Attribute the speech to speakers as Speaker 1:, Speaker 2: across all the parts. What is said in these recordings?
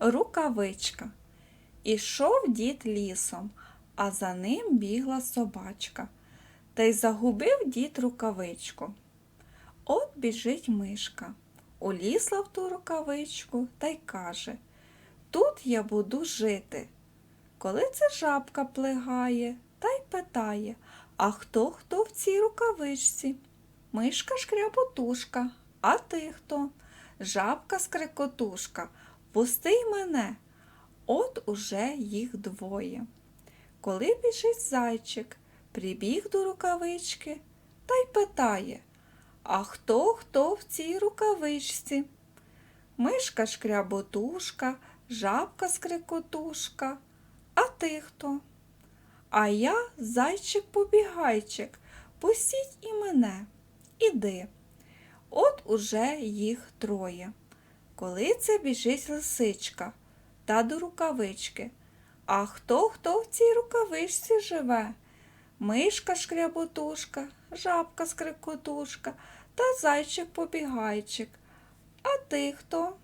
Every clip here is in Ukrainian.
Speaker 1: рукавичка. Ішов дід лісом, а за ним бігла собачка. Та й загубив дід рукавичку. От біжить мишка, улізла в ту рукавичку та й каже Тут я буду жити. Коли це жабка плигає та й питає А хто хто в цій рукавичці? Мишка шкряботушка, а ти хто? Жабка скрикотушка, пусти мене. От уже їх двоє. Коли біжить зайчик, прибіг до рукавички та й питає А хто хто в цій рукавичці? Мишка шкряботушка, жабка скрикотушка, а ти хто? А я зайчик-побігайчик, пустіть і мене, іди. От уже їх троє. Коли це біжить лисичка та до рукавички. А хто хто в цій рукавичці живе? Мишка шкряботушка, жабка скрикотушка та зайчик-побігайчик. А ти хто?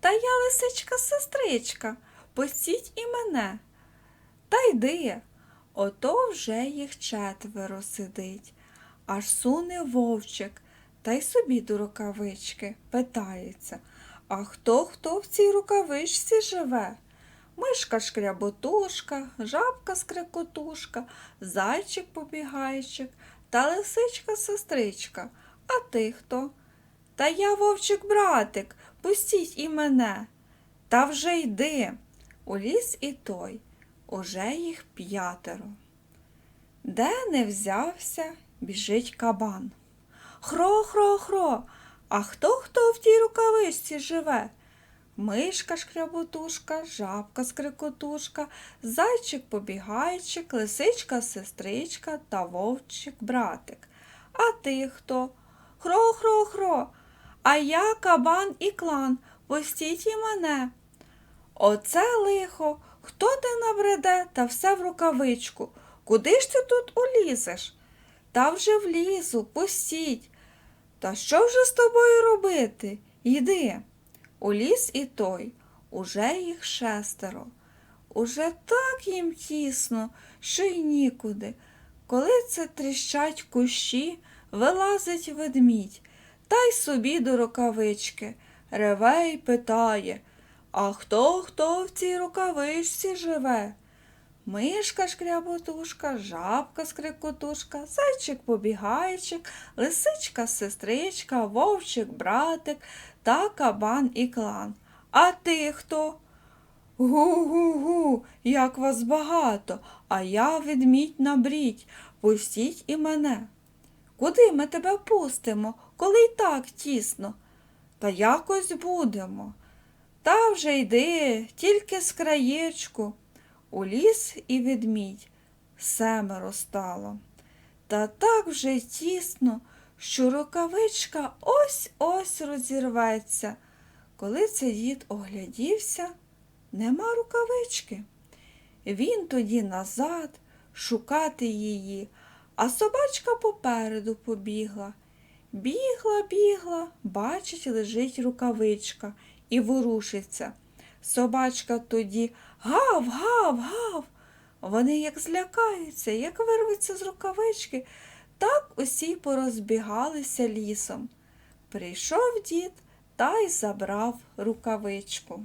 Speaker 1: Та я лисичка-сестричка, пустіть і мене. Та йди. Ото вже їх четверо сидить. Аж суне вовчик, та й собі до рукавички питається. А хто хто в цій рукавичці живе? Мишка шкряботушка, жабка скрикотушка, зайчик побігайчик та лисичка сестричка. А ти хто? Та я вовчик братик, пустіть і мене. Та вже йди. Уліз і той, уже їх п'ятеро. Де не взявся, біжить кабан. Хро, хро, хро. А хто хто в тій рукавичці живе? Мишка шкряботушка, жабка скрикотушка, зайчик побігайчик, лисичка сестричка та вовчик братик. А ти хто? Хро, хро, хро. А я кабан і клан, пустіть і мене. Оце лихо, хто ти набреде та все в рукавичку? Куди ж ти тут улізеш? Та вже влізу, пустіть. Та що вже з тобою робити? Йди. Уліз і той, уже їх шестеро. Уже так їм тісно, що й нікуди. Коли це тріщать кущі, вилазить ведмідь, та й собі до рукавички, реве й питає, а хто хто в цій рукавичці живе? Мишка шкряботушка, жабка скрикотушка, зайчик побігайчик, лисичка сестричка, вовчик братик та кабан і клан. А ти хто? Гу-гу-гу, як вас багато, а я ведмідь набрідь, пустіть і мене. Куди ми тебе пустимо, коли й так тісно? Та якось будемо. Та вже йди, тільки з краєчку. Уліз і ведмідь семеро стало. Та так вже тісно, що рукавичка ось-ось розірветься. Коли це дід оглядівся, нема рукавички. Він тоді назад шукати її, а собачка попереду побігла. Бігла, бігла, бачить, лежить рукавичка і ворушиться. Собачка тоді гав, гав, гав. Вони як злякаються, як вирвуться з рукавички, так усі порозбігалися лісом. Прийшов дід та й забрав рукавичку.